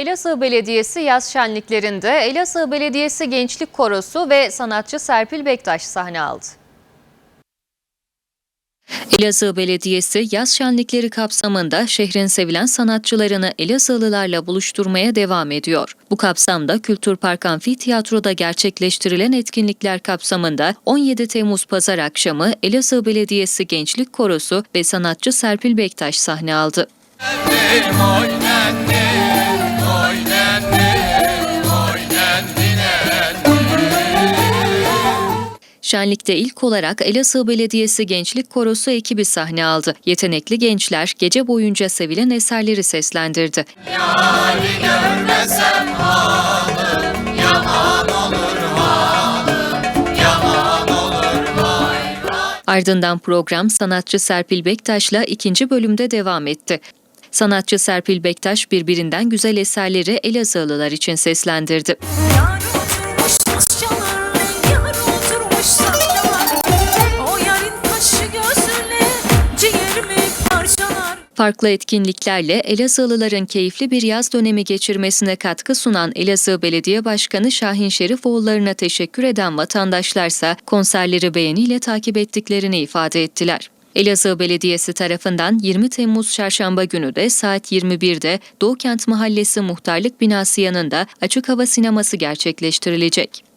Elazığ Belediyesi yaz şenliklerinde Elazığ Belediyesi Gençlik Korosu ve sanatçı Serpil Bektaş sahne aldı. Elazığ Belediyesi yaz şenlikleri kapsamında şehrin sevilen sanatçılarını Elazığlılarla buluşturmaya devam ediyor. Bu kapsamda Kültür Park Amfiteyatro'da gerçekleştirilen etkinlikler kapsamında 17 Temmuz Pazar akşamı Elazığ Belediyesi Gençlik Korosu ve sanatçı Serpil Bektaş sahne aldı. Şenlikte ilk olarak Elazığ Belediyesi Gençlik Korosu ekibi sahne aldı. Yetenekli gençler gece boyunca sevilen eserleri seslendirdi. Ardından program sanatçı Serpil Bektaş'la ikinci bölümde devam etti. Sanatçı Serpil Bektaş birbirinden güzel eserleri Elazığlılar için seslendirdi. Yar Farklı etkinliklerle Elazığlıların keyifli bir yaz dönemi geçirmesine katkı sunan Elazığ Belediye Başkanı Şahin Şerifoğulları'na teşekkür eden vatandaşlarsa konserleri beğeniyle takip ettiklerini ifade ettiler. Elazığ Belediyesi tarafından 20 Temmuz Çarşamba günü de saat 21'de Doğukent Mahallesi Muhtarlık Binası yanında açık hava sineması gerçekleştirilecek.